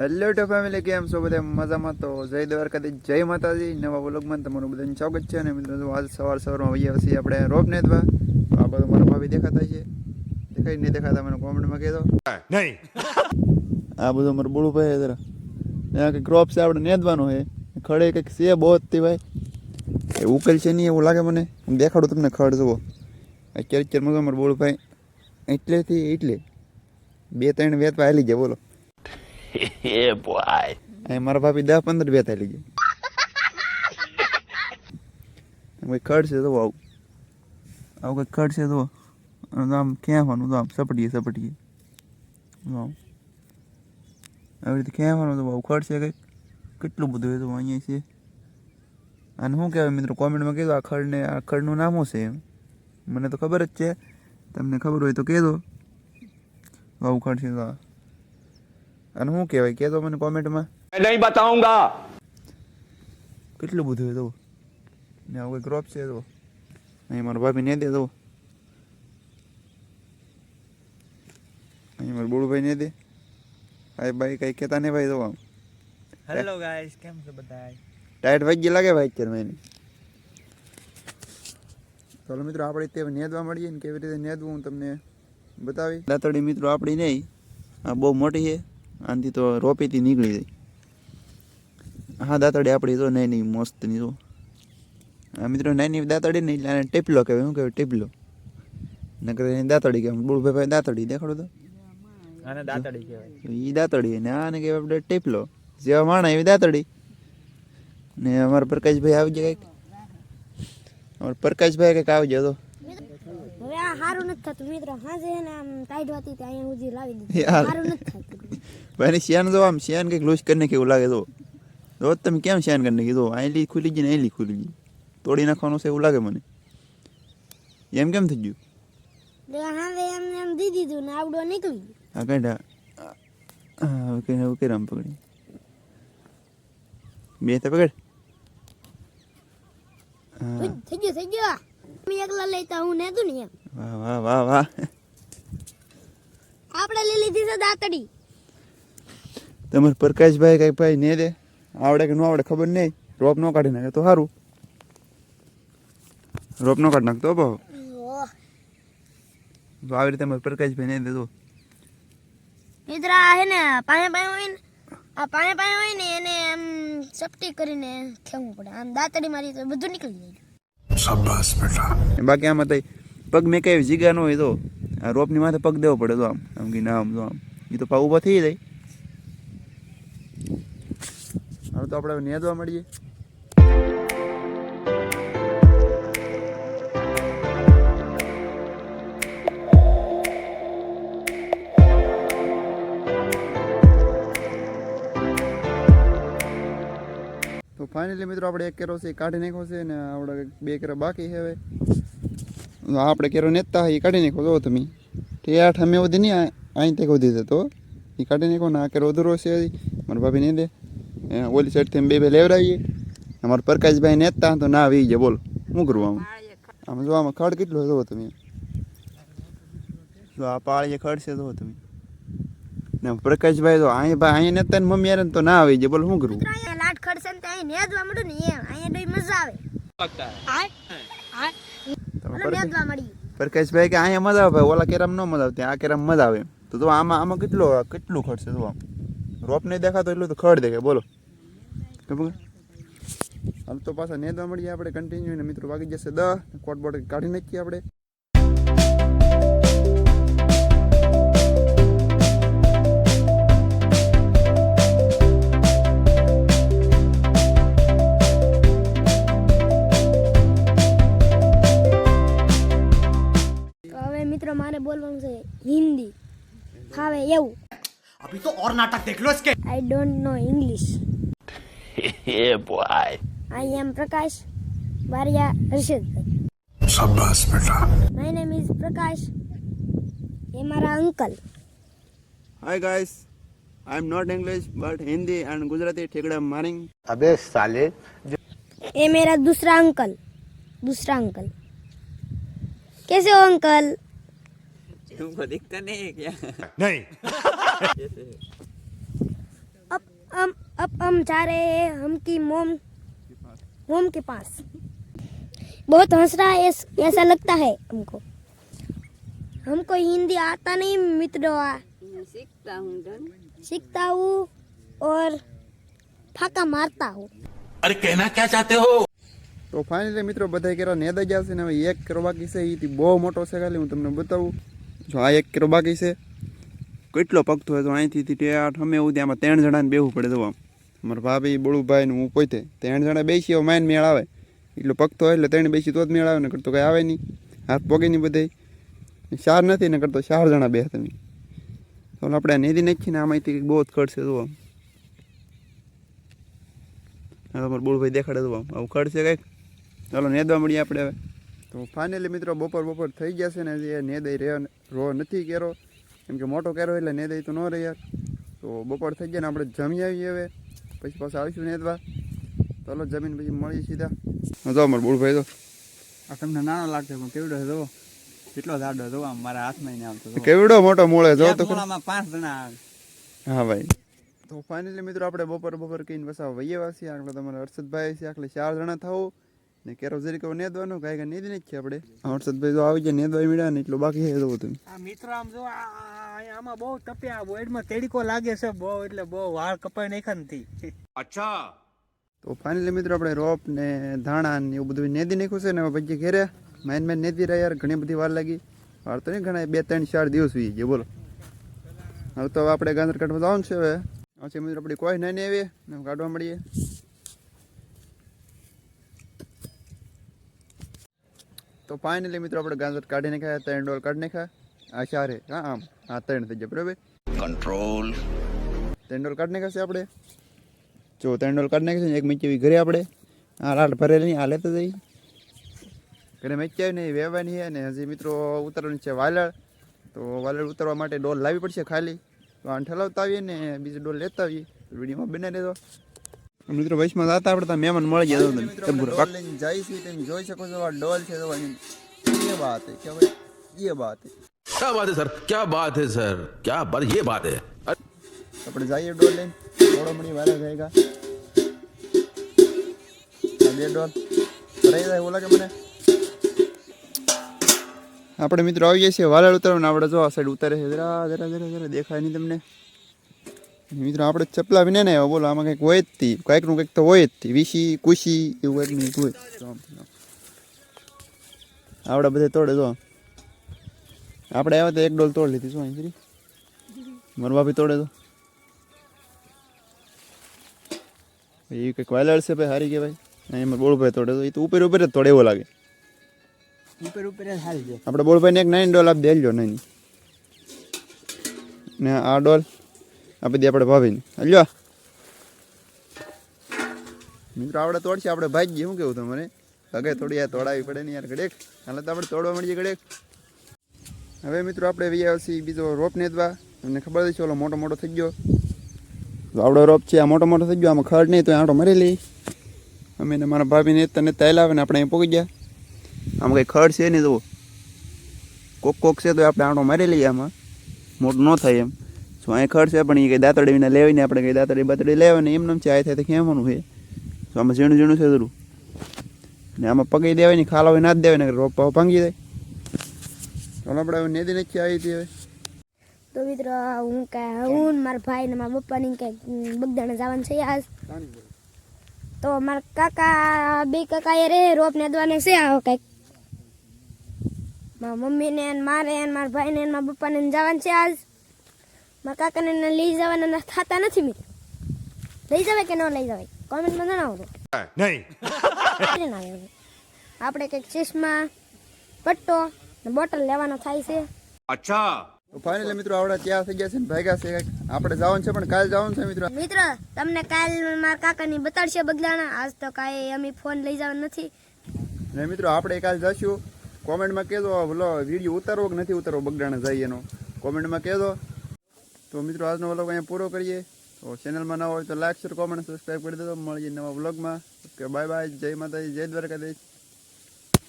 Hello two family કેમ છો બધા? મજામાં તો જય દ્વારકાથી જય માતાજી. નવા વ્લોગમાં તમારું બધાને સ્વાગત છે અને મિત્રો આજ સવાર સવારમાં વહીએ છીએ આપણે રોપ નેતવા તો આ બધું મારા ભાભી દેખાતા છે. દેખાય નહીં દેખાતા મને કોમેન્ટમાં કહેતો નહીં. આ બધું મારું બોલું ભાઈ જરા. ત્યાં કંઈક ક્રોપ છે આપણે નેદવાનું છે. ખડે કંઈક છે બહુ જ તે ભાઈ. એ ઉકેલ છે નહીં એવું લાગે મને. હું દેખાડું તમને ખડ જુઓ. અત્યારે અત્યારમાં તો મારું બોલું ભાઈ એટલેથી એટલે. બે ત્રણ વેતવા હાલી જાય બોલો. Yeah boy અહીં મારા ભાભી દસ પંદર બે થાય લીધી કોઈ ખડ છે તો આવું. આવું કંઈક ખડ છે તો આમ ખેંચવાનું તો આમ સપટીએ સપટીએ. આમ આવી. રીતે ખેંચવાનું તો આવું ખડ છે કંઈક કેટલું બધું એ તો અહીંયા છે. અને શું કહેવાય મિત્રો, કોમેન્ટમાં કહેજો આ ખડને, આ નામ છે એમ? મને તો ખબર જ છે. તમને ખબર હોય તો કહેજો. આવું ખડ છે તો. અને શું કહેવાય તો મને કોમેન્ટમાં નહીં બતાઉંગા. કેટલું બધું તો ને આવું ક્રોપ છે તો? અહીં મારા ભાભી ને દે તો. અહીં મારા બોળુભાઈ ને દે. ભાઈ ભાઈ કઈ કેતા નહીં ભાઈ તો આમ. હેલો ગાઈસ કેમ છો બધા ટાઈટ વાગી લાગે ભાઈ અત્યારે મહિને ચાલો મિત્રો આપણે તે નેદવા મળીએ ને કેવી રીતે નેદવું હું તમને બતાવી દાતડી મિત્રો આપણી નહીં આ બહુ મોટી છે. આનાથી તો રોપીથી નીકળી જાય. હા દાંતડી આપણી તો નહીં નહીં મસ્તની તો આ મિત્રો નાની દાંતડી નહીં એટલે આને ટેપલો કહેવાય. શું કહેવાય ટેપલો? નકર એની દાંતડી કહેવાય. બુળભાઈ ભાઈ દાંતડી દેખાડો તો. આને દાંતડી કહેવાય. એ દાંતડી ને આને કહેવાય આપણે ટેપલો. જેવા માણા એવી દાંતડી ને અમારા પ્રકાશભાઈ આવી જાય કંઈક. અમારા પ્રકાશભાઈ કંઈક આવી જાય તો. હવે આ સારું નથી થતું. મિત્રો હાજે ને આમ ટાઈટ હતી ત્યાં અહીંયા ઉજી લાવી દીધી. સારું નથી થતું. ભાઈ શિયાન જો આમ શિયાન કંઈક લૂઝ કરીને કેવું લાગે તો. રોજ તમે કેમ શિયાન કરીને કીધું આયલી ખુલી ગઈ ને આયલી ખુલી ગઈ. તોડી નાખવાનું છે એવું લાગે મને. એમ કેમ થઈ ગયું? હાજે એમને એમ દી દીધું ને આવડો નીકળી આ ઓકે હવે હવે કઈ રામ પકડી. બે તો પકડ. હા થઈ ગયો થઈ ગયો. મેં એકલા લેતા હું ને એમ વાહ વાહ વાહ વાહ. આપણે લઈ લીધી છે દાતડી. તમારે પ્રકાશભાઈ કઈ ભાઈ ને દે. આવડે કે ન આવડે ખબર નહીં. રોપ નો કાઢી નાખે તો સારું રોપ નો કાઢ નાખતો ઓહ, તો આવી રીતે મારે પ્રકાશભાઈ ને દેતો મિત્ર આ હે ને પાયા પાયા હોય ને આ પાયા પાયા હોય ને એને આમ સપટી કરીને ખેવું પડે. આમ દાંતડી મારી તો બધું નીકળી જાય. બાકી આમાં તો પગ મેં કઈ જીગા ન હોય તો રોપની માથે પગ દેવો પડે તો આમ. આમ કે ના, આમ તો આમ. એ તો પાવ ઊભા થઈ જાય. હવે તો આપણે નેદવા મળીએ ફાઇનલી મિત્રો, આપણે એક કેરો છે કાઢી નાખ્યો છે ને આપણે બે કેરો બાકી છે હવે. આપણે કેરો નેતા એ કાઢી નાખો જો તમે. તે આઠ અમે સુધી નહીં અહીં તે સુધી જતો. એ કાઢી નાખો ને આ કેરો અધૂરો છે મારા ભાભી નહીં દે. ઓલી સાઈડથી બે બે લેવડાવીએ. અમારા પ્રકાશભાઈ નેતા તો ના આવી જાય બોલો. શું કરવું આમ? આમ જો આમાં ખડ કેટલો જોવો તમે. જો આ પાળીએ ખડ છે જોવો તમે. ને પ્રકાશભાઈ તો અહીંયા ભાઈ અહીંયા નેતા મમ્મી યાર તો ના આવી જાય બોલો શું કરવું ખડશે ને ત્યાં નેદવા મળ્યું ને એમ. અહીંયા ડોઈ મજા આવે. નેદવા મળી પ્રકાશભાઈ કે અહીંયા મજા આવે ભાઈ ઓલા કેરામ ન મજા આવતી આ કેરામ મજા આવે તો તો આમાં આમાં કેટલો કેટલું ખર્ચ તો આમ. રોપ નહીં દેખાતો એટલું તો ખડ દેખે બોલો. હાલ તો પાછા નેદવા મળીએ આપણે કન્ટિન્યુ ને મિત્રો વાગી જશે દ કોટ બોટ કાઢી નાખીએ આપણે. ફાવે એવું अभी तो और नाटक देख लो इसके I don't know English yeah boy I am Prakash Baria Harshadbhai શાબાશ બેટા માય નેમ ઇઝ પ્રકાશ એ મારા uncle hi guys I am not English but Hindi and Gujarati ઠેકડા મારિંગ अबे साले ये मेरा दूसरा अंकल दूसरा अंकल कैसे हो अंकल तुमको दिखता नहीं है क्या नहीं अब हम जा रहे हैं हम की मोम मोम के पास बहुत हंस रहा है ऐस- ऐसा लगता है हमको हमको हिंदी आता नहीं मित्रों सीखता हूँ धन सीखता हूँ और फाका मारता हूँ अरे कहना क्या चाहते हो તો ફાઇનલી મિત્રો બધા કેરો નેદા જશે ને હવે એક કેરો બાકી છે એ બહુ મોટો છે ખાલી હું તમને બતાવું જો આ એક કિલો બાકી છે. કેટલો પગતો હોય તો અહીંથી તે આઠ અમે એવું આમાં ત્રણ જણાને બેવું પડે તો આમ. મારા ભાભી, બળુભાઈ ને હું પોતે. ત્રણ જણા બેસી હવે માઇન મેળ આવે. એટલો પગતો હોય એટલે ત્રણ બેસી તો જ મેળ આવે ને કરતો કંઈ આવે નહીં. હાથ પોગે નહીં બધે ચાર નથી ને કરતો ચાર જણા બે તમે. તો આપણે નેદી નાખીને આમાંથી બહુ જ ખડશે તો આમ. તમારે બળુભાઈ દેખાડે તો આમ. આવું ખડશે કંઈક? ચાલો, નેદવા મળીએ આપણે હવે. તો ફાઇનલી મિત્રો બપોર બપોર થઈ ગયા છે ને એ નેદય રહ્યો રો નથી કેરો. કેમ કે મોટો કેરો એટલે નેદય તો ન રહે યાર. તો બપોર થઈ ગયા ને આપણે જમી આવીએ હવે. પછી પાછા આવીશું નેદવા. ચાલો જમીન પછી મળીએ સીધા. હા જો અમારે બુળભાઈ તો. આ તમને નાનો લાગતો પણ કેવડો છે જુઓ. કેટલો જાડો જોવો આમ મારા હાથમાં નહીં આવતો તો કેવડો મોટો મોળે જો તો પાંચ જણા આવે. હા ભાઈ. તો ફાઇનલી મિત્રો આપણે બપોર બપોર કહીને બસ વૈયે વાસી આટલા તમારા હર્ષદભાઈ છે આટલે ચાર જણા થવું ને કેરો જરીક હવે નેદવાનું કાંઈ કાંઈ નેદી નથી છે આપણે. હર્ષદભાઈ તો આવી જાય નેદવા મળ્યા ને એટલું બાકી છે જોવું તમે આ મિત્રો આમ જો આમાં બહુ તપ્યા બોઈડમાં તેડીકો લાગે છે બહુ એટલે બહુ વાળ કપાઈ નાખ્યા નથી. તો ફાઇનલી મિત્રો આપણે રોપ ને ધાણા ને એવું બધું નેદી નાખ્યું છે ને પછી ઘેરે. માઇન માઇન નેદી રહ્યા યાર ઘણી બધી વાર લાગી. વાર તો નહીં ઘણા બે ત્રણ ચાર દિવસ વી જે બોલો. હવે તો આપણે ગાંધર કાઢવા જવાનું છે હવે. પછી મિત્રો આપણી કોઈ નહીં આવી ને કાઢવા મળીએ. તો ફાઇનલી મિત્રો આપણે ગાંજર કાઢી નાખ્યા ત્રણ ડોલ કાઢી નાખ્યા આ ચારે હા આમ. આ ત્રણ થઈ જાય બરાબર? કંટ્રોલ ત્રણ ડોલ કાઢી નાખ્યા આપણે? જો ત્રણ ડોલ કાઢી નાખ્યા છે એક મિનિટ એવી ઘરે આપણે. આ લાટ ભરેલી આ લેતા જઈ ઘરે મેચ આવી નહીં વેવાની છે અને હજી મિત્રો ઉતરવાની છે વાલળ. તો વાલળ ઉતારવા માટે ડોલ લાવી પડશે ખાલી. તો આને ઠલાવતા આવીએ ને બીજી ડોલ લેતા આવીએ. વિડીયોમાં બને રહેતો મિત્રો વૈશમાં હતા આપણે તમે મહેમાન મળી ગયા તમે તંબુરા લઈને જઈ છીએ તમે જોઈ શકો છો આ ડોલ છે તો એ વાત હે કે ભાઈ એ વાત હે ક્યા વાત હે સર? ક્યા વાત છે સર? ક્યા બાર યે વાત હે. આપણે જઈએ ડોલ લઈને. થોડો મણી વારે જાયગા બે ડોલ. રહી જાય ઓલા કે મને. આપણે મિત્રો આવી જઈએ છીએ વાલાળ ઉતરવાના આપણે જો આ સાઈડ ઉતરે છે. જરા જરા જરા જરા દેખાય નહીં તમને. મિત્રો આપણે ચપલા વિને ને બોલો આમાં કંઈક હોય જ તી. કંઈકનું કંઈક તો હોય જ તી. વીસી કુશી એવું કંઈક નહીં હોય. આપણે બધે તોડે જો. આપણે આવ્યા તો એક ડોલ તોડ લીધી શું અહીંથી મારા બાપી તોડે તો. એ કંઈક વાયલર છે ભાઈ હારી કહેવાય. એમાં બોળભાઈ તોડે તો. એ તો ઉપર ઉપર જ તોડે એવો લાગે. ઉપર ઉપર જ હારી જાય આપણે બોળભાઈને એક નાઇન ડોલ આપી દેજો નહીં ને આ ડોલ આપી દે આપણે ભાભીને. હલ્યો મિત્રો આપણે તોડશે, આપણે ભાઈ શું કેવું તમારે? અગે થોડી આ તોડાવી પડે ને યાર, ઘડેક. હાલે તો આપણે તોડવા મળીએ ઘડેક. હવે મિત્રો, આપણે વી બીજો રોપ નેતવા તમને ખબર છે ઓલો મોટો મોટો થઈ ગયો. આવડો રોપ છે, આ મોટો મોટો થઈ ગયો, આમાં ખડ નહીં, તો આંટો મરી લઈ અમે ને મારા ભાભીને તને તેલ આવે ને આપણે અહીં પોગી ગયા. આમાં કંઈ ખડ છે નહીં તો કોક કોક છે તો આપણે આંટો મારી લઈએ આમાં. મોટું ન થાય એમ. શું અહીં ખર્ચે પણ એ કંઈ દાંતડી વિના લેવીને આપણે કંઈ દાંતડી બાતડી લેવાની એમ નામ છે, આ થાય તો ખેવાનું છે. તો આમાં ઝીણું ઝીણું છે જરૂર ને આમાં પગી દેવાની ખાલો હોય ના જ દેવાય ને રોપ ભાંગી જાય. ચાલો આપણે હવે નેદી નથી આવી હતી હવે. તો મિત્રો, હું કાંઈ હું મારા ભાઈ ને મારા પપ્પાની કાંઈ બધાને જવાનું છે આજ. તો મારા કાકા, બે કાકા એ રે રોપ ને દવાને છે આવો કંઈક. મારા મમ્મીને ને મારે ને મારા ભાઈને ને મારા પપ્પાને ને જવાનું છે આજ. મારા કાકાને લઈ જવાના થતા નથી મિત્રો. લઈ જવાય કે ન લઈ જવાય? કોમેન્ટમાં જણાવો તો નહીં. આપણે કંઈક ચશ્મા પટ્ટો ને બોટલ લેવાનો થાય છે. અચ્છા. ફાઇનલી મિત્રો આવડા ત્યાં થઈ ગયા છે ને ભાગ્યા છે. આપણે જવાનું છે પણ કાલ જવાનું છે મિત્રો. મિત્ર તમને કાલ મારા કાકાની બતાડશે બગદાણા. આજ તો કાંઈ અમે ફોન લઈ જવાનો નથી. ને મિત્રો આપણે કાલે જશું. કોમેન્ટમાં કહેજો ભલો વીડિયો ઉતારવો કે નથી ઉતારવો બગડાણા જાય એનો કોમેન્ટમાં કહેજો. તો મિત્રો, આજનો વ્લોગ અહીંયા પૂરો કરીએ. તો ચેનલમાં ના હોય તો લાઈક શેર કોમેન્ટ સબસ્ક્રાઈબ કરી દેજો. મળીએ નવા વ્લોગમાં ઓકે બાય બાય જય માતાજી, જય દ્વારકાધીશ.